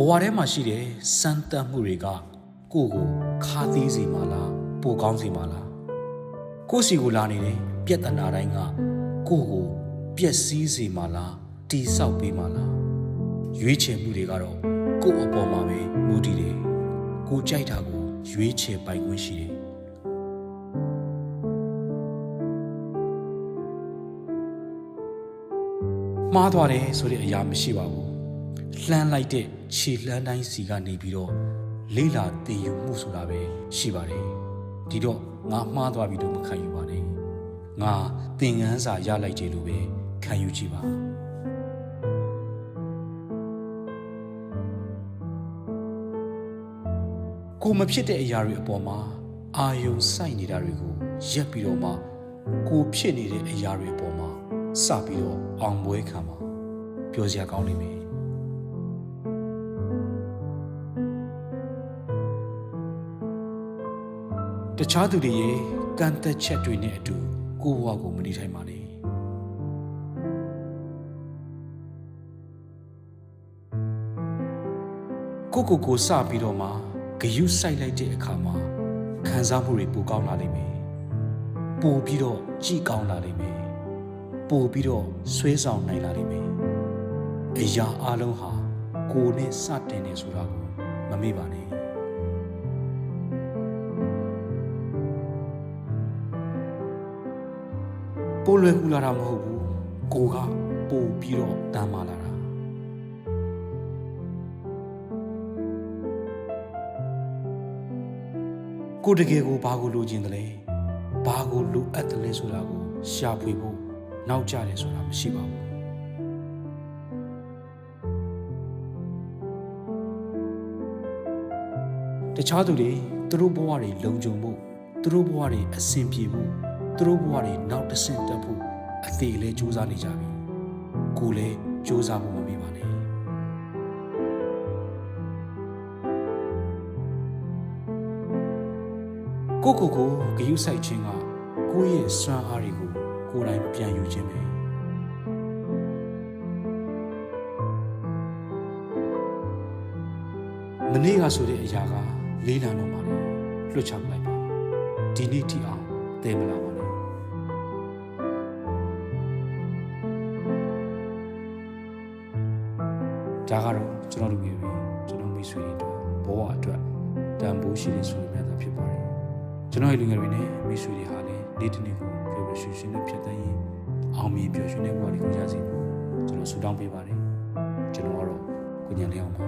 ဘဝထဲမှာရှိတဲ့စမ်းသပ်မှုတွေကကိုယ့်ကိုခါသီးစီမှာလားပိုကောင်းစီမှာလားကိုယ့်စီကိုလာနေတဲ့ပြက်တနာတိုင်းကကိုယ့်ကိုပျက်စီးစီမှာလားတိဆောက်ပေးမှာလားရွေးချယ်မှုတွေကတော့ကိုယ့်အပေါ်မှာပဲမူတည်တယ်ကိုယ်ကြိုက်တာကိုရွေးချယ်ပိုင်ခွင့်ရှိတယ်မှားသွားတယ်ဆိုတဲ့အရာမရှိပါဘူးလှမ်းလိုက်တဲ့ ခြေလှမ်းတိုင်းစီကနေပြီးတော့လေးလာတည်ယူမှုဆိုတာပဲရှိပါတယ်ဒီတော့ငါမှားသွားပြီလို့မခံယူပါနဲ့ငါသင်ငန်းစာရလိုက်တယ်လို့ပဲခံယူကြည့်ပါကိုမဖြစ်တဲ့အရာတွေအပေါ်မှာအာယုံစိုက်နေတာတွေကိုရက်ပြီးတော့မှကိုဖြစ်နေတဲ့အရာတွေအပေါ်မှာစပြီးတော့အောင်ပွဲခံပါပြောစရာကောင်းနေပြီ တခြားသူတွေရဲ့ကန့်သက်ချက်တွေနဲ့အတူကိုယ့်ဘဝကိုမနေထိုင်ပါနဲ့ကိုကိုကိုစပြီးတော့မှဂယုစိုက်လိုက်တဲ့အခါမှာခံစားမှုတွေပိုကောင်းလာလိမ့်မယ်ပိုပြီးတော့ကြည်ကောင်းလာလိမ့်မယ်ပိုပြီးတော့ဆွဲဆောင်နိုင်လာလိမ့်မယ်အရာအလုံးဟာကိုယ်နဲ့စတင်နေဆိုတာကိုမမေ့ပါနဲ့ ပိုလွယ်ကူလာတာမဟုတ်ဘူးကိုကပိုပြီးတော့တမ်းမာလာတာကိုတကယ်ကိုဘာကိုလိုချင်တယ်လဲဘာကိုလိုအပ်တယ်လဲဆိုတာကိုရှာဖွေဖို့နောက်ကျတယ်ဆိုတာမရှိပါဘူးတခြားသူတွေသူတို့ဘဝတွေလုံခြုံဖို့သူတို့ဘဝတွေအဆင်ပြေဖို့ သူတို့ဘဝတွေနောက်တစ်ဆင့်တက်ဖို့အသေးလဲစူးစမ်းနေကြပြီကိုလည်းစူးစမ်းဖို့မမေ့ပါနဲ့ကိုကိုကိုဂယုစိုက်ခြင်းကကိုယ့်ရဲ့စွမ်းအားတွေကိုကိုယ်တိုင်ပြန်ယူခြင်းပဲမနေ့ကဆိုတဲ့အရာကလေးလံတော့မှလေလွတ်ချပလိုက်ပါဒီနေ့ထိအောင်သဲမလာပါနဲ့ ဒါကတော့ကျွန်တော်လူငယ်တွေကျွန်တော်မိတ်ဆွေတွေအတွက်ဘဝအတွက်တန်ဖိုးရှိတဲ့ဆိုရမြတ်တာဖြစ်ပါတယ်ကျွန်တော်ရဲ့လူငယ်တွေနဲ့မိတ်ဆွေတွေဟာလည်းနေ့တစ်နေ့ကိုပျော်ပျော်ရွှင်ရွှင်နဲ့ဖြတ်သန်းရင်အောင်မြင်ပျော်ရွှင်တဲ့ဘဝတွေကိုရစေဖို့ကျွန်တော်ဆုတောင်းပေးပါတယ်ကျွန်တော်ကတော့ကိုညံလေးအောင်ပါ